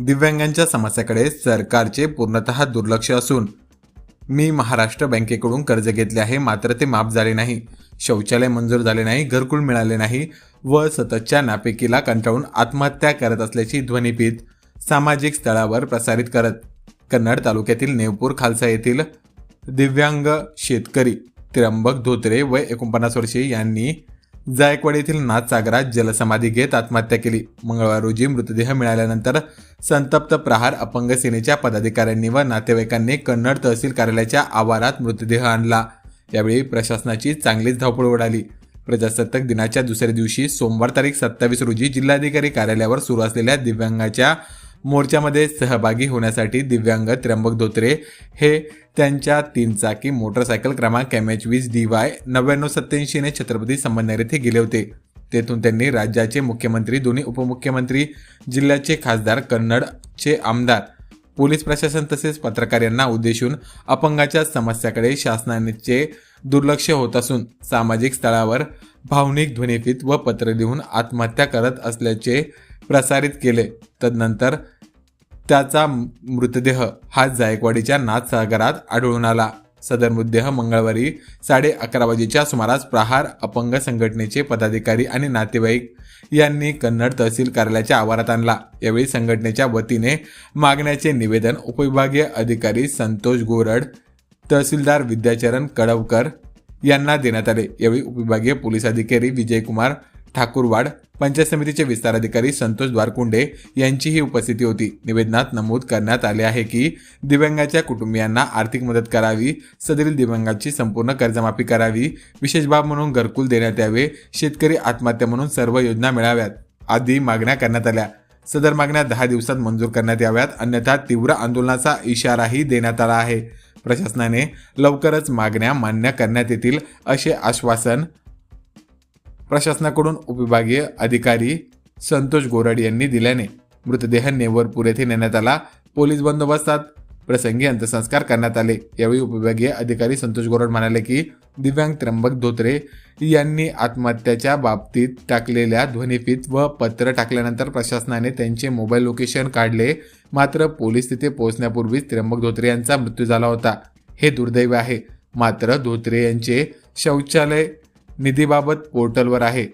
दिव्यांगांच्या समस्याकडे सरकारचे पूर्णतः दुर्लक्ष असून मी महाराष्ट्र बँकेकडून कर्ज घेतले आहे मात्र ते माफ झाले नाही. शौचालय मंजूर झाले नाही घरकुल मिळाले नाही व सततच्या नापिकीला कंटाळून आत्महत्या करत असल्याची ध्वनिपीत सामाजिक स्थळावर प्रसारित करत कन्नड तालुक्यातील नेवपूर खालसा येथील दिव्यांग शेतकरी त्र्यंबक धोत्रे व एकोणपन्नास वर्षे यांनी जायकवाडी येथील नाथसागरात जलसमाधी घेत आत्महत्या केली. मंगळवार रोजी मृतदेह मिळाल्यानंतर संतप्त प्रहार अपंग सेनेच्या पदाधिकाऱ्यांनी व नातेवाईकांनी कन्नड तहसील कार्यालयाच्या आवारात मृतदेह आणला. यावेळी प्रशासनाची चांगलीच धावपळ उडाली. प्रजासत्ताक दिनाच्या दुसऱ्या दिवशी सोमवार तारीख सत्तावीस रोजी जिल्हाधिकारी कार्यालयावर सुरू असलेल्या दिव्यांगाच्या मोर्चामध्ये सहभागी होण्यासाठी दिव्यांग त्र्यंबक धोत्रे हे त्यांच्या तीन चाकी मोटरसायकल क्रमांक एम एच वीस डी वाय नव्याण्णव सत्याऐंशीने छत्रपती संबंधनगर येथे गेले होते. तेथून त्यांनी राज्याचे मुख्यमंत्री दोन्ही उपमुख्यमंत्री जिल्ह्याचे खासदार कन्नडचे आमदार पोलीस प्रशासन तसेच पत्रकार यांना उद्देशून अपंगाच्या समस्याकडे शासनाचे दुर्लक्ष होत असून सामाजिक स्थळावर भावनिक ध्वनिफीत व पत्र लिहून आत्महत्या करत असल्याचे प्रसारित केले. तदनंतर त्याचा मृतदेह हा जायकवाडीच्या नाथसागरात आढळून आला. सदर मृतदेह मंगळवारी साडे अकरा वाजेच्या सुमारास प्रहार अपंग संघटनेचे पदाधिकारी आणि नातेवाईक यांनी कन्नड तहसील कार्यालयाच्या आवारात आणला. यावेळी संघटनेच्या वतीने मागण्याचे निवेदन उपविभागीय अधिकारी संतोष गोरड तहसीलदार विद्याचरण कडवकर यांना देण्यात आले. यावेळी उपविभागीय पोलीस अधिकारी विजयकुमार ठाकूरवाड पंचायत समितीचे विस्तार अधिकारी संतोष द्वारकुंडे यांचीही उपस्थिती होती. निवेदनात नमूद करण्यात आले आहे की दिव्यांगाच्या कुटुंबियांना आर्थिक मदत करावी सदरील दिव्यांगाची संपूर्ण कर्जमाफी करावी विशेष बाब म्हणून घरकुल देण्यात यावे शेतकरी आत्महत्या म्हणून सर्व योजना मिळाव्यात आदी मागण्या करण्यात आल्या. सदर मागण्या दहा दिवसात मंजूर करण्यात याव्यात अन्यथा तीव्र आंदोलनाचा इशाराही देण्यात आला आहे. प्रशासनाने लवकरच मागण्या मान्य करण्यात येतील असे आश्वासन प्रशासनाकडून उपविभागीय अधिकारी संतोष गोराड यांनी दिल्याने मृतदेह नेवरपूर येथे नेण्यात आला. पोलीस बंदोबस्तात प्रसंगी अंत्यसंस्कार करण्यात आले. यावेळी उपविभागीय अधिकारी संतोष गोरड म्हणाले की दिव्यांग त्र्यंबक धोत्रे यांनी आत्महत्याच्या बाबतीत टाकलेल्या ध्वनिफीत व पत्र टाकल्यानंतर प्रशासनाने त्यांचे मोबाईल लोकेशन काढले. मात्र पोलीस तिथे पोहोचण्यापूर्वीच त्र्यंबक धोत्रे यांचा मृत्यू झाला होता. हे दुर्दैव आहे. मात्र धोत्रे यांचे शौचालय निधीबाबत पोर्टलवर आहे.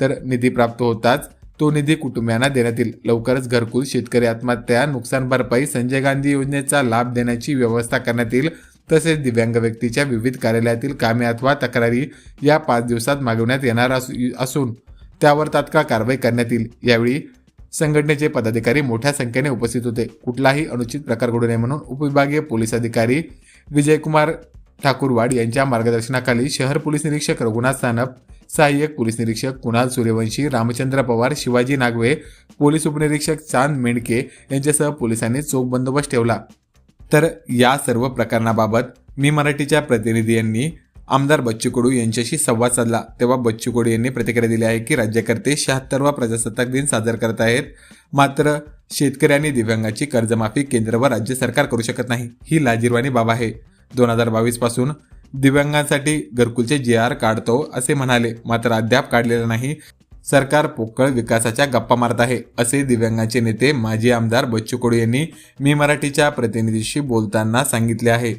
तर निधी प्राप्त होताच तो निधी कुटुंबियांना देण्यात येईल. लवकरच घरकुल शेतकरी आत्महत्या नुकसान भरपाई संजय गांधी योजनेचा लाभ देण्याची व्यवस्था करण्यात येईल. तसेच दिव्यांग व्यक्तीच्या विविध कार्यालयातील कामे अथवा तक्रारी या पाच दिवसात मागवण्यात येणार असू- असून त्यावर तात्काळ कारवाई करण्यात येईल. यावेळी संघटनेचे पदाधिकारी मोठ्या संख्येने उपस्थित होते. कुठलाही अनुचित प्रकार घडू नये म्हणून उपविभागीय पोलीस अधिकारी विजयकुमार ठाकूरवाड यांच्या मार्गदर्शनाखाली शहर पोलीस निरीक्षक रघुनाथ सानप सहाय्यक पोलीस निरीक्षक कुणाल सूर्यवंशी रामचंद्र पवार शिवाजी नागवे पोलीस उपनिरीक्षक चांद मेंढके यांच्यासह पोलिसांनी चोख बंदोबस्त ठेवला. तर या सर्व प्रकरणाबाबत मी मराठीच्या प्रतिनिधी यांनी आमदार बच्चू कडू यांच्याशी संवाद साधला. तेव्हा बच्चू कडू यांनी प्रतिक्रिया दिली आहे की राज्यकर्ते शहात्तरवा प्रजासत्ताक दिन साजरा करत आहेत. मात्र शेतकऱ्यांनी दिव्यांगाची कर्जमाफी केंद्र व राज्य सरकार करू शकत नाही. ही लाजीरवाणी बाब आहे. दोन हजार बावीसपासून दिव्यांगांसाठी घरकुलचे जे आर काढतो असे म्हणाले. मात्र अद्याप काढलेलं नाही. सरकार पोकळ विकासाच्या गप्पा मारत आहे असे दिव्यांगाचे नेते माजी आमदार बच्चू कडू यांनी मी मराठीच्या प्रतिनिधीशी बोलताना सांगितले आहे.